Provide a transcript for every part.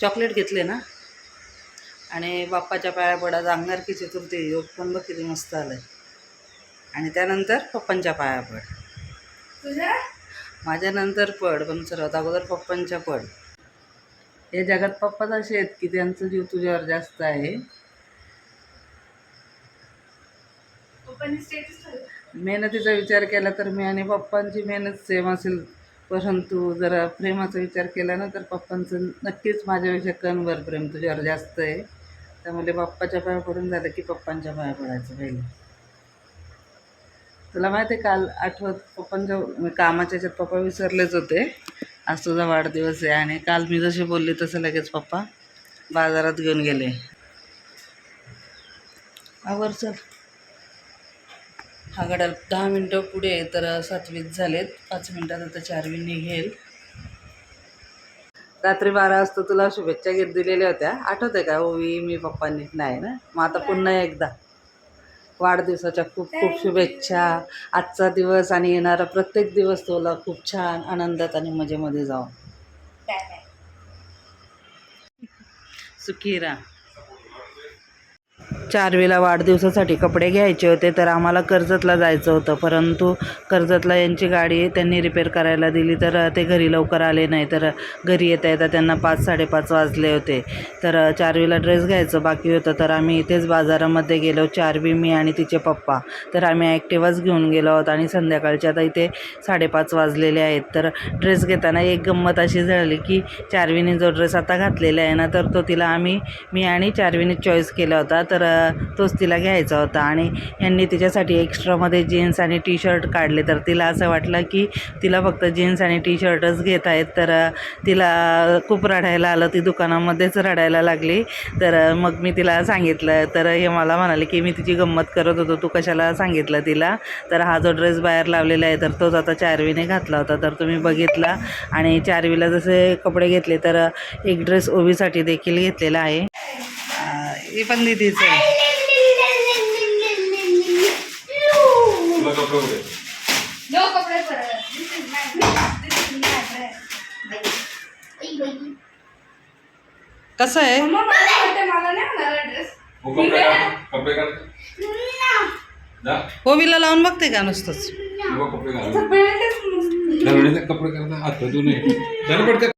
Chocolate घेतले ना. आणि बाप्पाच्या पाया पडा अंगार की चतुर्थी योग पण बघ किती मस्त आलंय. आणि त्यानंतर पप्पांच्या पाया पड. तुझ्या? माझ्या नंतर पड पण सर्वात अगोदर पप्पांच्या पड. हे जगात पप्पाच असे आहेत की त्यांचं जीव तुझ्यावर जास्त आहे. मेहनतीचा विचार केला तर मी आणि पप्पांची मेहनत सेम असेल. परंतु जर प्रेमाचा विचार केला ना तर पप्पांचं नक्कीच माझ्यापेक्षा कणभर प्रेम तुझ्यावर जास्त आहे. त्यामुळे बाप्पाच्या पाया पडून झालं की पप्पांच्या पाया पडायचं पहिले. तुला माहिती आहे काल आठवत पप्पांच्या कामाच्या याच्यात पप्पा विसरलेच होते. आज तुझा वाढदिवस आहे आणि काल मी जसे बोलले तसं लगेच पप्पा बाजारात घेऊन गेले. आवर चल. हा गडाल दहा मिनटं पुढे आहे तर सातवीत झालेत. पाच मिनटात आता चारवी निघेल. रात्री बारा वाजता तुला शुभेच्छा घेत दिलेल्या होत्या. आठवते का? ओवी मी पप्पांनी. नाही ना? मग आता पुन्हा एकदा. वाढदिवसाच्या खूप खूप शुभेच्छा. आजचा दिवस आणि येणारा प्रत्येक दिवस तुला खूप छान आनंदात आणि मजेमध्ये जाऊ सुखी राहा. चारवीला वाढदिवसासाठी कपडे घ्यायचे होते तर आम्हाला कर्जतला जायचं होतं. परंतु कर्जतला यांची गाडी त्यांनी रिपेअर करायला दिली तर ते घरी लवकर आले नाही. तर घरी येता येता त्यांना पाच साडेपाच वाजले होते. तर चारवीला ड्रेस घ्यायचं बाकी होतं तर आम्ही इथेच बाजारामध्ये गेलो. चारवी मी आणि तिचे पप्पा. तर आम्ही ॲक्टिवाच घेऊन गेलो आहोत आणि संध्याकाळच्या आता इथे साडेपाच वाजलेले आहेत. तर ड्रेस घेताना एक गंमत अशी झाली की चारवीने जो ड्रेस आता घातलेला आहे ना तर तो तिला आम्ही मी आणि चारवीने चॉईस केला होता. तर तोच तिला घ्यायचा होता. आणि यांनी तिच्यासाठी एक्स्ट्रामध्ये जीन्स आणि टी शर्ट काढले. तर तिला असं वाटलं की तिला फक्त जीन्स आणि टी शर्टच घेत आहेत. तर तिला खूप रडायला आलं. ती दुकानामध्येच रडायला लागली. तर मग मी तिला सांगितलं. तर हे मला म्हणाले की मी तिची गंमत करत होतो. तू कशाला सांगितलं तिला? तर हा जो ड्रेस बाहेर लावलेला आहे तर तोच आता चारवीने घातला होता. तर तुम्ही बघितला. आणि चारवीला जसे कपडे घेतले तर एक ड्रेस ओवीसाठी देखील घेतलेला आहे. हे पण दिदीचं आहे. कसं आहे? कोबीला हो, लावून बघते का नुसतंच? कपडे कपडे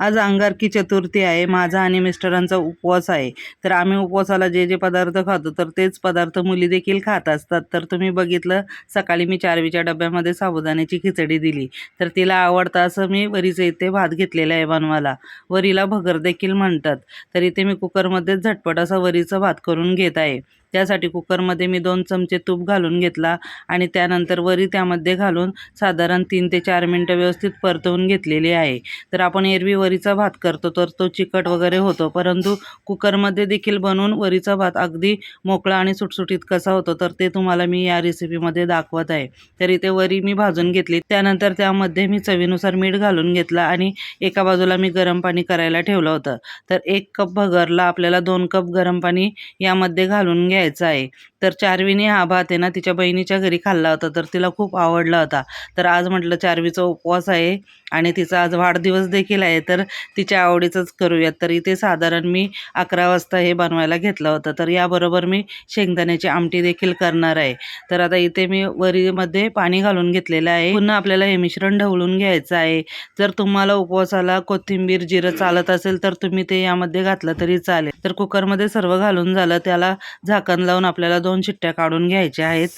आज अंगारकी चतुर्थी आहे. माझा आणि मिस्टरांचा उपवास आहे. तर आम्ही उपवासाला जे जे पदार्थ खातो तर तेच पदार्थ मुली देखील खात असतात. तर तुम्ही बघितलं सकाळी मी चारवीच्या डब्यामध्ये साबुदाण्याची खिचडी दिली. तर तिला आवडतं असं मी वरीचे इथे भात घेतलेला आहे बनवाला वरीला भगर देखील म्हणतात. तर इथे मी कुकरमध्येच झटपट असा वरीचा भात करून घेत आहे. त्यासाठी कुकरमध्ये मी दोन चमचे तूप घालून घेतला आणि त्यानंतर वरी त्यामध्ये घालून साधारण तीन ते चार मिनटं व्यवस्थित परतवून घेतलेली आहे. तर आपण एरवी वरीचा भात करतो तर तो चिकट वगैरे होतो. परंतु कुकरमध्ये देखील बनवून वरीचा भात अगदी मोकळा आणि सुटसुटीत कसा होतो तर ते तुम्हाला मी या रेसिपीमध्ये दाखवत आहे. तर इथे वरी मी भाजून घेतली. त्यानंतर त्यामध्ये मी चवीनुसार मीठ घालून घेतला आणि एका बाजूला मी गरम पाणी करायला ठेवलं होतं. तर एक कप भगरला आपल्याला दोन कप गरम पाणी यामध्ये घालून घ्यायचं आहे तर चारवीने हा भात आहे ना तिच्या बहिणीच्या घरी खाल्ला होता तर तिला खूप आवडला होता. तर आज म्हटलं चारवीचा उपवास आहे आणि तिचा आज वाढदिवस देखील आहे तर तिच्या आवडीचंच करूयात. तर इथे साधारण मी अकरा वाजता हे बनवायला घेतलं होतं. तर याबरोबर मी शेंगदाण्याची आमटी देखील करणार आहे. तर आता इथे मी वरीमध्ये पाणी घालून घेतलेलं आहे. पुन्हा आपल्याला हे मिश्रण ढवळून घ्यायचं आहे. जर तुम्हाला उपवासाला कोथिंबीर जिरं चालत असेल तर तुम्ही ते यामध्ये घातलं तरी चालेल. तर कुकरमध्ये सर्व घालून झालं त्याला झाकण लावून आपल्याला दोन शिट्ट्या काढून घ्यायच्या आहेत.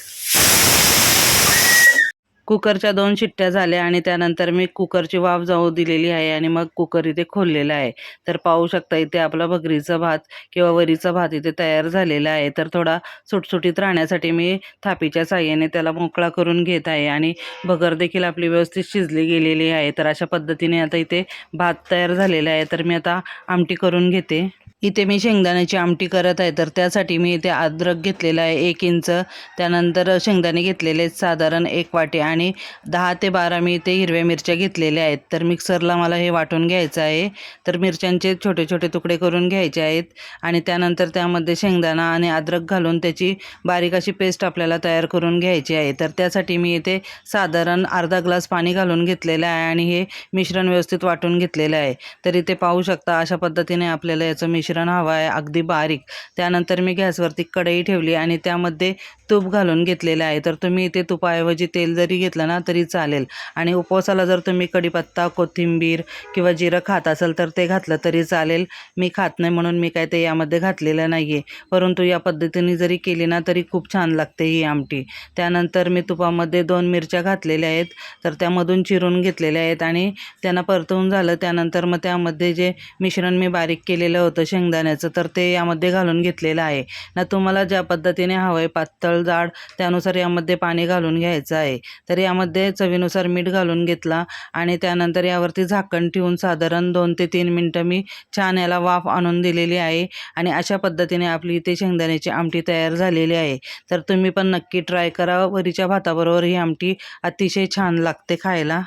कुकरच्या दोन शिट्ट्या झाल्या आणि त्यानंतर मी कुकरची वाफ जाऊ दिलेली आहे आणि मग कुकर इथे खोललेला आहे. तर पाहू शकता इथे आपला भगरीचा भात किंवा वरीचा भात इथे तयार झालेला आहे. तर थोडा सुटसुटीत राहण्यासाठी मी थापीच्या साह्याने त्याला मोकळा करून घेत आहे आणि भगर देखील आपली व्यवस्थित शिजली गेलेली आहे. तर अशा पद्धतीने आता इथे भात तयार झालेला आहे. तर मी आता आमटी करून घेते. इथे मी शेंगदाण्याची आमटी करत आहे तर त्यासाठी मी इथे अद्रक घेतलेला आहे एक इंच. त्यानंतर शेंगदाणे घेतलेले आहेत साधारण एक वाटी. आणि दहा ते बारा मी इथे हिरव्या मिरच्या घेतलेल्या आहेत. तर मिक्सरला मला हे वाटून घ्यायचं आहे. तर मिरच्यांचे छोटे छोटे तुकडे करून घ्यायचे आहेत. आणि त्यानंतर त्यामध्ये शेंगदाणा आणि अद्रक घालून त्याची बारीक अशी पेस्ट आपल्याला तयार करून घ्यायची आहे. तर त्यासाठी मी इथे साधारण अर्धा ग्लास पाणी घालून घेतलेलं आहे आणि हे मिश्रण व्यवस्थित वाटून घेतलेलं आहे. तर इथे पाहू शकता अशा पद्धतीने आपल्याला याचं मिश्रण मिश्रण हवं आहे अगदी बारीक. त्यानंतर मी गॅसवरती कढई ठेवली आणि त्यामध्ये तूप घालून घेतलेलं आहे. तर तुम्ही इथे तुपाऐवजी तेल जरी घेतलं ना तरी चालेल. आणि उपवासाला जर तुम्ही कढीपत्ता कोथिंबीर किंवा जिरं खात असाल तर ते घातलं तरी चालेल. मी खात नाही म्हणून मी काय ते यामध्ये घातलेलं नाही आहे परंतु या पद्धतीने जरी केली ना तरी खूप छान लागते ही आमटी. त्यानंतर मी तुपामध्ये दोन मिरच्या घातलेल्या आहेत. तर त्यामधून चिरून घेतलेल्या आहेत आणि त्यांना परतवून झालं. त्यानंतर मग त्यामध्ये जे मिश्रण मी बारीक केलेलं होतं शेंगदाण्याचं तर ते यामध्ये घालून घेतलेलं आहे. ना तुम्हाला ज्या पद्धतीने हवं आहे पातळ जाड त्यानुसार यामध्ये पाणी घालून घ्यायचं आहे. तर यामध्ये चवीनुसार मीठ घालून घेतला आणि त्यानंतर यावरती झाकण ठेवून साधारण दोन ते तीन मिनटं मी छान याला वाफ आणून दिलेली आहे. आणि अशा पद्धतीने आपली इथे शेंगदाण्याची आमटी तयार झालेली आहे. तर तुम्ही पण नक्की ट्राय करा. वरीच्या भाताबरोबर ही आमटी अतिशय छान लागते खायला.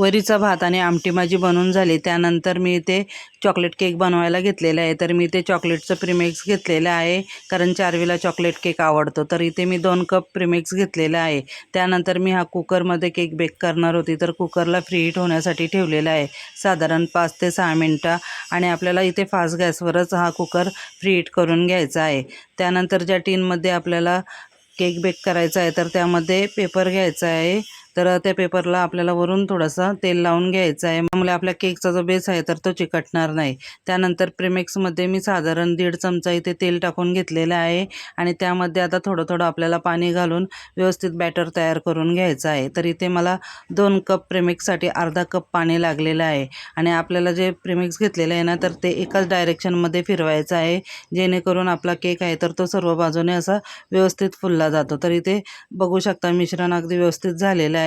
वरीचा भात आणि आमटी माझी बनवून झाली. त्यानंतर मी इथे चॉकलेट केक बनवायला घेतलेला आहे. तर मी इथे चॉकलेटचं प्रिमिक्स घेतलेलं आहे. कारण चारवीला चॉकलेट केक आवडतो. तर इथे मी दोन कप प्रिमिक्स घेतलेलं आहे. त्यानंतर मी हा कुकरमध्ये केक बेक करणार होती. तर कुकरला फ्री हीट होण्यासाठी ठेवलेला आहे. साधारण पाच ते सहा मिनटं. आणि आपल्याला इथे फास्ट गॅसवरच हा कुकर फ्री हीट करून घ्यायचा आहे. त्यानंतर ज्या टीनमध्ये आपल्याला केक बेक करायचा आहे तर त्यामध्ये पेपर घ्यायचा आहे. तर त्या पेपरला आपल्याला वरून थोडंसं तेल लावून घ्यायचं आहे. त्यामुळे आपल्या केकचा जो बेस आहे तर तो चिकटणार नाही. त्यानंतर प्रिमिक्समध्ये मी साधारण दीड चमचा इथे तेल टाकून घेतलेलं आहे. आणि त्यामध्ये आता थोडं थोडं आपल्याला पाणी घालून व्यवस्थित बॅटर तयार करून घ्यायचं आहे. तर इथे मला दोन कप प्रेमिक्ससाठी अर्धा कप पाणी लागलेलं आहे. आणि आपल्याला जे प्रेमिक्स घेतलेलं आहे ना तर ते एकाच डायरेक्शनमध्ये फिरवायचं आहे. जेणेकरून आपला केक आहे तर तो सर्व बाजूने असा व्यवस्थित फुलला जातो. तर इथे बघू शकता मिश्रण अगदी व्यवस्थित झालेलं आहे.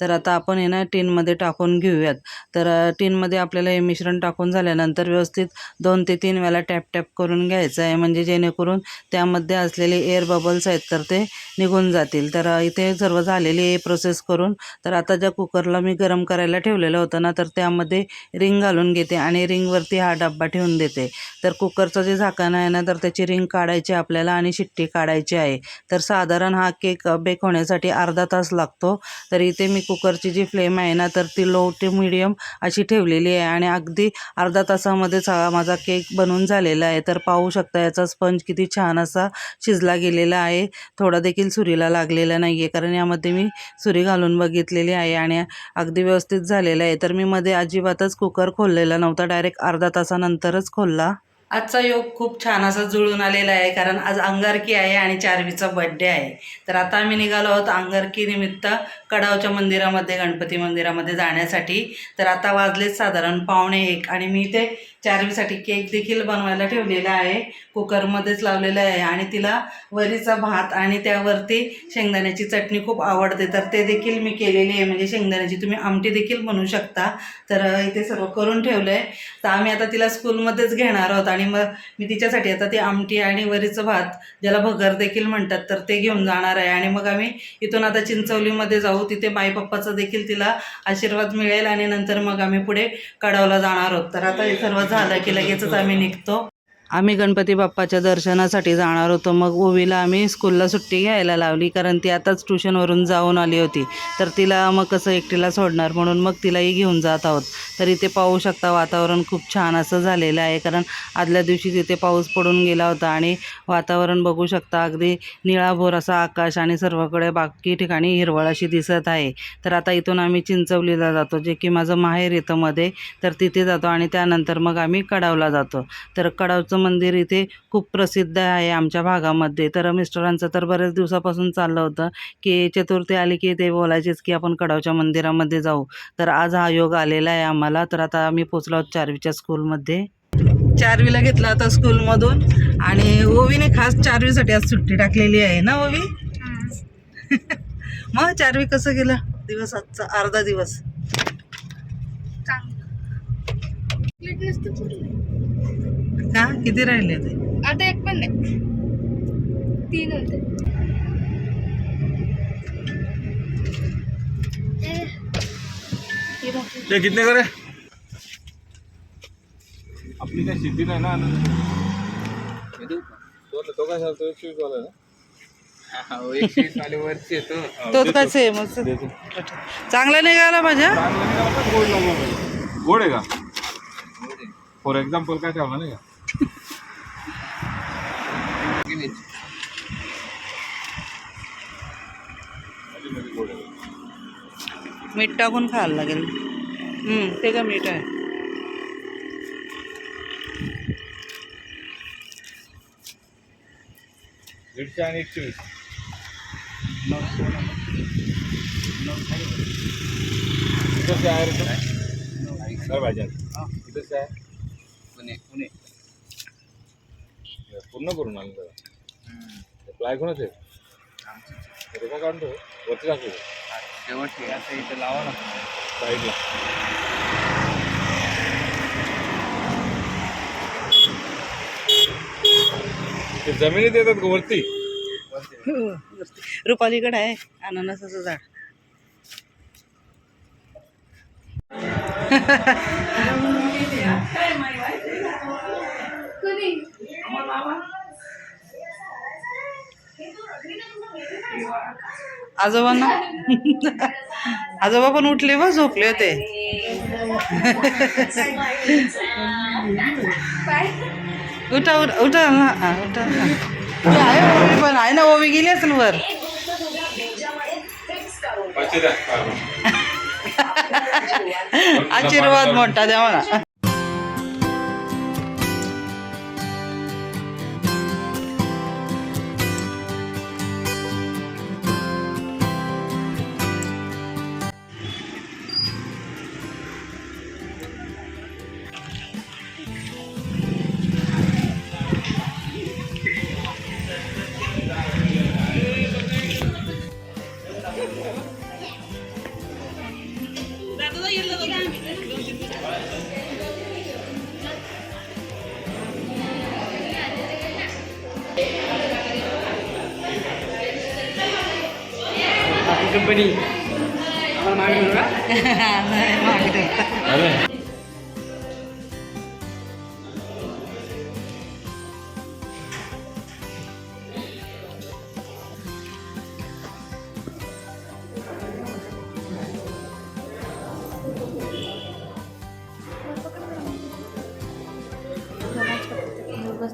तर आता आपण हे ना टीनमध्ये टाकून घेऊयात. तर टीनमध्ये आपल्याला हे मिश्रण टाकून झाल्यानंतर व्यवस्थित दोन ते तीन वेळा टॅप टॅप करून घ्यायचं आहे. म्हणजे जेणेकरून त्यामध्ये असलेले एअर बबल्स आहेत तर ते निघून जातील. तर इथे सर्व झालेली प्रोसेस करून. तर आता ज्या कुकरला मी गरम करायला ठेवलेलं होतं ना तर त्यामध्ये रिंग घालून घेते आणि रिंगवरती हा डब्बा ठेवून देते. तर कुकरचं जे झाकण आहे ना तर त्याची रिंग काढायची आपल्याला आणि शिट्टी काढायची आहे. तर साधारण हा केक बेक होण्यासाठी अर्धा तास लागतो. तर तर इथे मी कुकरची जी फ्लेम आहे ना तर ती लो ते मिडियम अशी ठेवलेली आहे. आणि अगदी अर्धा तासामध्येच हा माझा केक बनून झालेला आहे. तर पाहू शकता याचा स्पंज किती छान असा शिजला गेलेला आहे. थोडा देखील सुरीला लागलेला नाही आहे कारण यामध्ये मी सुरी घालून बघितलेली आहे आणि अगदी व्यवस्थित झालेलं आहे. तर मी मध्ये अजिबातच कुकर खोललेला नव्हता. डायरेक्ट अर्धा तासानंतरच खोलला. आजचा योग खूप छान असा जुळून आलेला आहे कारण आज अंगारकी आहे आणि चारवीचा बड्डे आहे. तर आता आम्ही निघालो आहोत अंगारकी निमित्त कडावच्या मंदिरामध्ये गणपती मंदिरामध्ये जाण्यासाठी. तर आता वाजलेच साधारण पावणे एक आणि मी ते चारवीसाठी केक देखील बनवायला ठेवलेला आहे. कुकरमध्येच लावलेला आहे आणि तिला वरीचा भात आणि त्यावरती शेंगदाण्याची चटणी खूप आवडते. तर ते देखील मी केलेली आहे. म्हणजे शेंगदाण्याची तुम्ही आमटी देखील बनवू शकता. तर इथे सर्व करून ठेवलं आहे तर आम्ही आता तिला स्कूलमध्येच घेणार आहोत आणि मग मी तिच्यासाठी आता ती आमटी आणि वरीचं भात ज्याला भगर देखील म्हणतात तर ते घेऊन जाणार आहे. आणि मग आम्ही इथून आता चिंचवलीमध्ये जाऊ. तिथे माई पप्पाचा देखील तिला आशीर्वाद मिळेल आणि नंतर मग आम्ही पुढे कडावला जाणार आहोत. तर आता हे सर्व झालं की लगेचच आम्ही निघतो. आम्ही गणपती बाप्पाच्या दर्शनासाठी जाणार होतो. मग ओवीला आम्ही स्कूलला सुट्टी घ्यायला लावली कारण ती आताच ट्युशनवरून जाऊन आली होती. तर तिला मग कसं एकटीला सोडणार म्हणून मग तिलाही घेऊन जात आहोत. तर इथे पाहू शकता वातावरण खूप छान असं झालेलं आहे कारण आदल्या दिवशी तिथे पाऊस पडून गेला होता आणि वातावरण बघू शकता अगदी निळाभोर असा आकाश आणि सर्वकडे बाकी ठिकाणी हिरवळ अशी दिसत आहे. तर आता इथून आम्ही चिंचवलीला जातो जे की माझं माहेर येतं मध्ये. तर तिथे जातो आणि त्यानंतर मग आम्ही कडावला जातो. तर कडावचं मंदिर इथे खूप प्रसिद्ध आहे आमच्या भागामध्ये. तर मिस्टरांचं तर बऱ्याच दिवसापासून चाललं होतं की चतुर्थी आली की ते बोलायचेच की आपण कडावच्या मंदिरामध्ये जाऊ. तर आज हा योग आलेला आहे आम्हाला. तर आता आम्ही पोचलो आहोत चारवीच्या स्कूलमध्ये. चारवीला घेतला होता स्कूलमधून आणि ओवीने खास चारवीसाठी आज सुट्टी टाकलेली आहे. ना ओवी? मग चारवी कसं गेलं? दिवस आजचा अर्धा दिवस. पुरलं. का? किती राहिले ते? आता एक पण नाही. तीन होते. हे. ते कितने करे? आपली काही शेती नाही ना? तो तो काय एकशे वीस वाला ना? तोच का सेम चांगला निघाला माझ्या गोड आहे का? फॉर एक्झाम्पल काय ठेवला नाही का मध्ये मध्ये गोड आहे मीठ टाकून खायला लागेल हम्म, ते का मीठ आहे दीडशे आणि एकशे वीस किती आहे रे तो? काय भाज्या किती आहे पुणे पुणे पूर्ण करून आणलं त्याला. प्लाय कोणाच आहे रेखा काढतो वरती दाखवतो शेवट असं इथं लावा ना. साईडला ते जमिनीत येतात का वरती? रुपालीकडे आहे अननसाचं झाड. आजोबांना आजोबा पण उठले बा झोपले होते. उठा उठा उठा ना. उठा. आहे ओवी पण आहे ना ओवी? गेली असेल वर. आशीर्वाद. मोठा द्या मला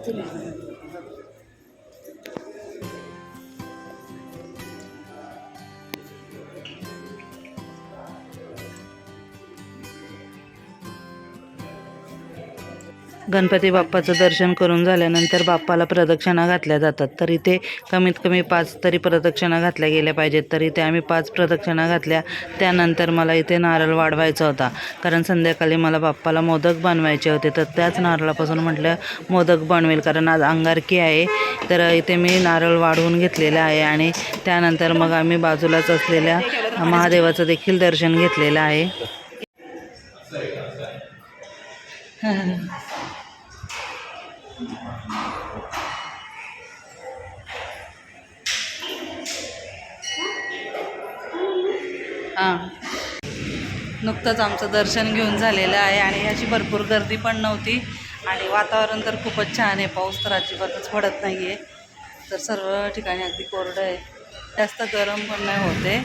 这两。गणपती बाप्पाचं दर्शन करून झाल्यानंतर बाप्पाला प्रदक्षिणा घातल्या जातात. तर इथे कमीत कमी पाच तरी प्रदक्षिणा घातल्या गेल्या पाहिजेत. तर इथे आम्ही पाच प्रदक्षिणा घातल्या. त्यानंतर मला इथे नारळ वाढवायचा होता. कारण संध्याकाळी मला बाप्पाला मोदक बनवायचे होते. तर त्याच नारळापासून म्हटलं मोदक बनवेल. कारण आज अंगारकी आहे. तर इथे मी नारळ वाढवून घेतलेलं आहे आणि त्यानंतर मग आम्ही बाजूलाच असलेल्या महादेवाचं देखील दर्शन घेतलेलं आहे. हां. नुकतंच आमचं दर्शन घेऊन झालेलं आहे आणि याची भरपूर गर्दी पण नव्हती. आणि वातावरण तर खूपच छान आहे. पाऊस तर अजिबातच पडत नाही आहे तर सर्व ठिकाणी अगदी कोरडं आहे. जास्त गरम पण नाही होते.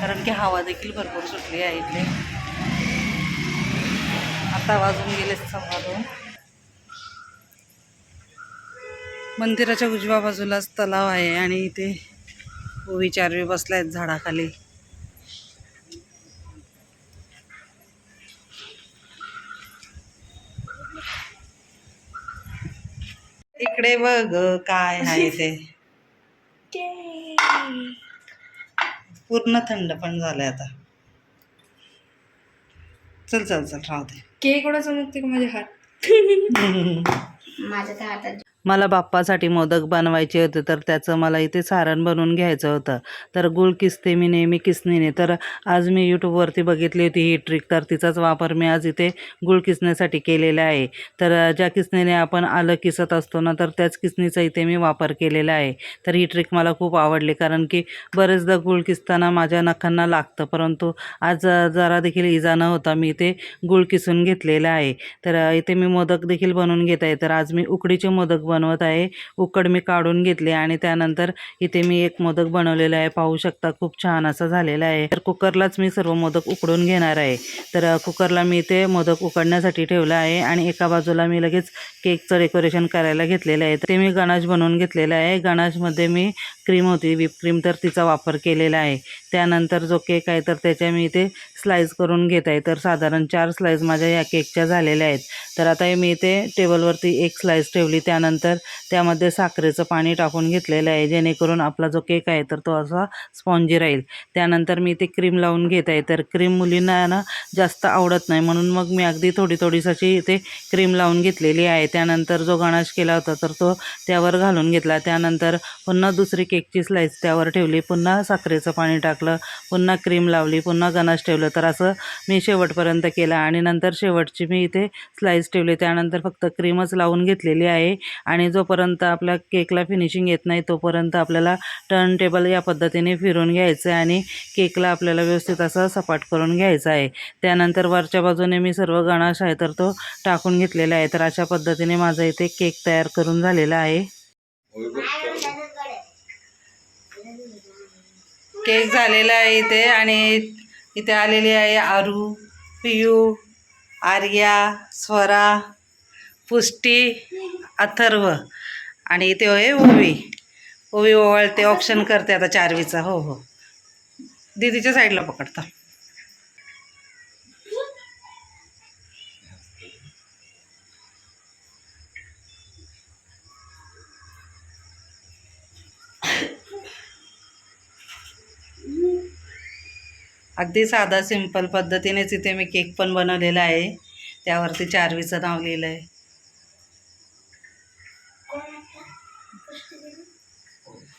कारण की हवा देखील भरपूर सुटली आहे इथे. आता वाजून गेले सव्वा मंदिराच्या उजव्या बाजूलाच तलाव आहे आणि इथे ओवी चारवी बसल्या आहेत झाडाखाली. इकडे बघ काय आहे ते. पूर्ण थंड पण झालंय आता. चल चल चल राहू दे. केक एवढा चमकते का माझे हात? माझ्या तर हातात मला बाप्पासाठी मोदक बनवायचे होते तर त्याचं मला इथे सारण बनवून घ्यायचं होतं. तर गुळ किसते मी नेहमी किसणीने. तर आज मी यूट्यूबवरती बघितली होती ही ट्रिक तर तिचाच वापर मी आज इथे गुळ किसण्यासाठी केलेला आहे. तर ज्या किसणीने आपण आलं किसत असतो ना तर त्याच किसणीचा इथे मी वापर केलेला आहे. तर ही ट्रिक मला खूप आवडली कारण की बरेचदा गुळ किसताना माझ्या नखांना लागतं परंतु आज जरा देखील इजा न होता मी इथे गुळ किसून घेतलेला आहे. तर इथे मी मोदक देखील बनवून घेत आहे. तर आज मी उकडीचे मोदक बनवत आहे. उकड मी काढून घेतली आणि त्यानंतर इथे मी एक मोदक बनवलेला आहे. पाहू शकता खूप छान असा झालेला आहे. तर कुकरलाच मी सर्व मोदक उकडून घेणार आहे. तर कुकरला मी इथे मोदक उकडण्यासाठी ठेवलं आहे आणि एका बाजूला मी लगेच केकचं डेकोरेशन करायला घेतलेलं आहे. तर ते मी गणाश बनवून घेतलेलं आहे. गणाशमध्ये मी क्रीम होती. विप क्रीम तर तिचा वापर केलेला आहे. त्यानंतर जो केक आहे तर त्याच्या मी इथे स्लाईस करून घेत आहे. तर साधारण चार स्लाईस माझ्या या केकच्या झालेल्या आहेत. तर आता हे मी ते टेबलवरती एक स्लाईस ठेवली. त्यानंतर त्यामध्ये साखरेचं पाणी टाकून घेतलेलं आहे. जेणेकरून आपला जो केक आहे तर तो असा स्पॉन्जी राहील. त्यानंतर मी ते क्रीम लावून घेत आहे. तर क्रीम मुलींना ना जास्त आवडत नाही. म्हणून मग मी अगदी थोडी थोडीसाशी ते क्रीम लावून घेतलेली आहे. त्यानंतर जो गणाश केला होता तर तो त्यावर घालून घेतला. त्यानंतर पुन्हा दुसरी केकची स्लाईस त्यावर ठेवली. पुन्हा साखरेचं पाणी टाकलं. पुन्हा क्रीम लावली. पुन्हा गणाश ठेवलं. तर असं मी शेवटपर्यंत केलं आणि नंतर शेवटची मी इथे स्लाईस ठेवली. त्यानंतर फक्त क्रीमच लावून घेतलेली आहे आणि जोपर्यंत आपल्या केकला फिनिशिंग येत नाही तोपर्यंत आपल्याला टर्न टेबल या पद्धतीने फिरून घ्यायचं आहे आणि केकला आपल्याला व्यवस्थित असं सपाट करून घ्यायचं आहे. त्यानंतर वरच्या बाजूने मी सर्व गणाश आहे तर तो टाकून घेतलेला आहे. तर अशा पद्धतीने माझा इथे केक तयार करून झालेला आहे. केक झालेला आहे इथे आणि इथे आलेली आहे आरू पियू आर्या स्वरा पुष्टी अथर्व आणि इथे आहे ओवी. ओवी ओवाळते ऑप्शन करते आता चारवीचा. हो हो. दीदीच्या साईडला पकडता. अगदी साधा सिंपल पद्धतीनेच इथे मी केक पण बनवलेला आहे. त्यावरती चारवीचं नाव लिहिलं आहे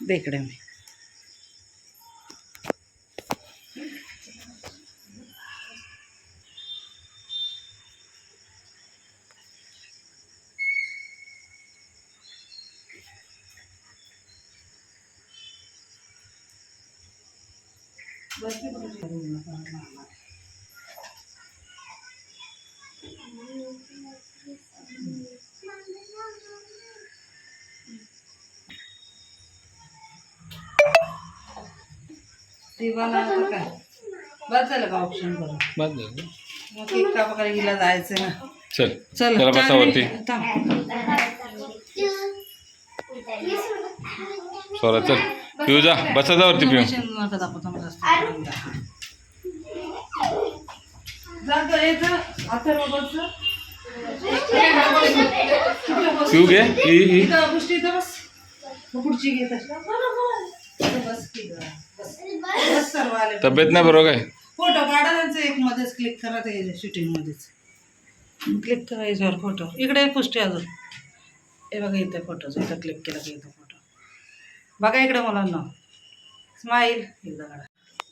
देखडे मी. बस झालं का ऑप्शन करून? बस झालं. मग केक जायचं ना. चल चल चला चार बसा वरती मिनिट थांब. स्वरा चल. पिऊ जा बसा जा वरती पिऊ. पिऊ घे. तब्येत नाही बरोबर काय फोटो काढा त्यांचं एक मध्येच क्लिक करा शूटिंग मध्येच. क्लिक करा याच्यावर फोटो. इकडे पुष्टी अजून. हे बघा इथे फोटो इथं क्लिक केला की इथं. बघा इकडे मुलांना. स्माईल एकदा काढा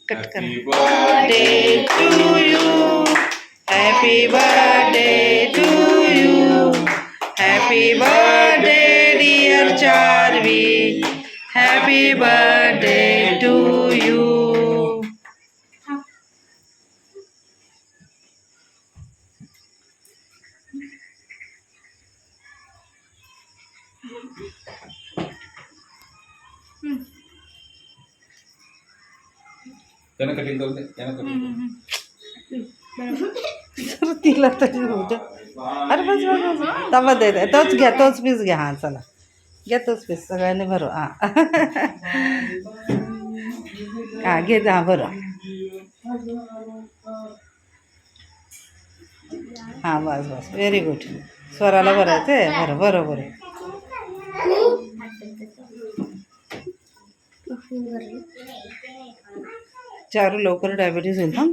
कट करा. Birthday to you happy birthday to you happy birthday dear Charvi happy birthday to you त्यानं कटिंग करून दे. त्यानं कटिंग तिला तरी. अरे बस बस बस. तवा दे दे. तोच घ्या तोच पीस घ्या. हां चला. घ्या तोच पीस सगळ्यांनी भरो. हां. हां घे हां भरो. हां बस बस. व्हेरी गुड स्वराला भरायचं आहे बरं बरोबर आहे चारू लवकर डायबिटीस होईल ना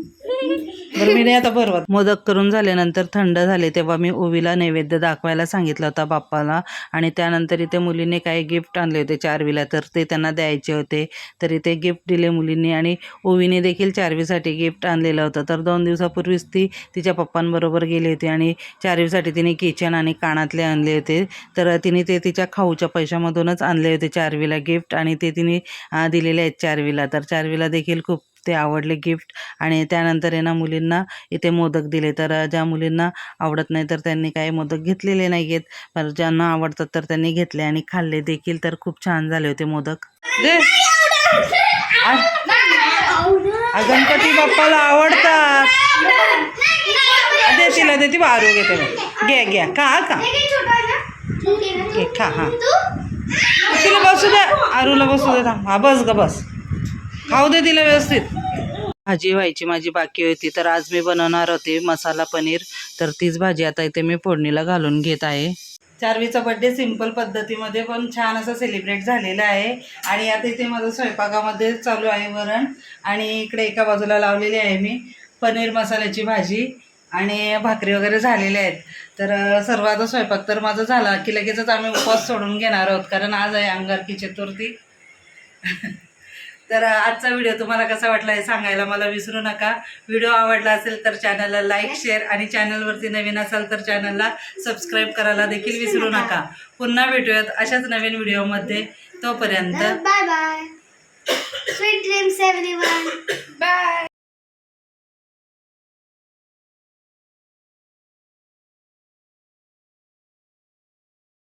बरं मी नाही आता मोदक करून झाल्यानंतर थंड झाले तेव्हा मी ओवीला नैवेद्य दाखवायला सांगितलं होता बाप्पाला. आणि त्यानंतर इथे मुलींनी काही गिफ्ट आणले होते चारवीला तर ते त्यांना द्यायचे होते. तर इथे गिफ्ट दिले मुलींनी आणि ओवीने देखील चारवीसाठी गिफ्ट आणलेलं होतं. तर दोन दिवसापूर्वीच ती तिच्या पप्पांबरोबर गेली होती आणि चारवीसाठी तिने किचन आणि कानातले आणले होते. तर तिने ते तिच्या खाऊच्या पैशामधूनच आणले होते चारवीला गिफ्ट आणि ते तिने दिलेले आहेत चारवीला. तर चारवीला देखील खूप ते आवडले गिफ्ट आणि त्यानंतर आहे ना मुलींना इथे मोदक दिले. तर ज्या मुलींना आवडत नाही तर त्यांनी काही मोदक घेतलेले नाही आहेत. पण ज्यांना आवडतात तर त्यांनी घेतले आणि खाल्ले देखील. तर खूप छान झाले होते मोदक. गणपती बाप्पाला आवडतात. दे तिला दे ती बारू घेते. घ्या घे. घ्या खा. का घे खा हा. तिला बसू द्या आरूला बसू दे थांब. हा बस ग बस. खाऊ दे तिला व्यवस्थित. भाजी व्हायची माझी बाकी होती. तर आज मी बनवणार होते मसाला पनीर. तर तीच भाजी आता इथे मी फोडणीला घालून घेत आहे. चारवीचा बड्डे सिंपल पद्धतीमध्ये पण छान असं सेलिब्रेट झालेला आहे. आणि आता इथे माझं स्वयंपाकामध्ये चालू आहे वरण. आणि इकडे एका बाजूला लावलेली आहे मी पनीर मसाल्याची भाजी. आणि भाकरी वगैरे झालेल्या आहेत. तर सर्वात स्वयंपाक तर माझा झाला की लगेचच आम्ही उपवास सोडून घेणार आहोत. कारण आज आहे अंगारकी चतुर्थी. तर आजचा व्हिडिओ तुम्हाला कसा वाटला हे सांगायला मला विसरू नका व्हिडिओ आवडला असेल तर चॅनलला लाईक शेअर आणि चॅनलवरती नवीन असाल तर चॅनलला सबस्क्राईब करायला देखील विसरू नका पुन्हा भेटूयात अशाच नवीन व्हिडिओमध्ये तोपर्यंत Bye bye. Sweet dreams, everyone. Bye.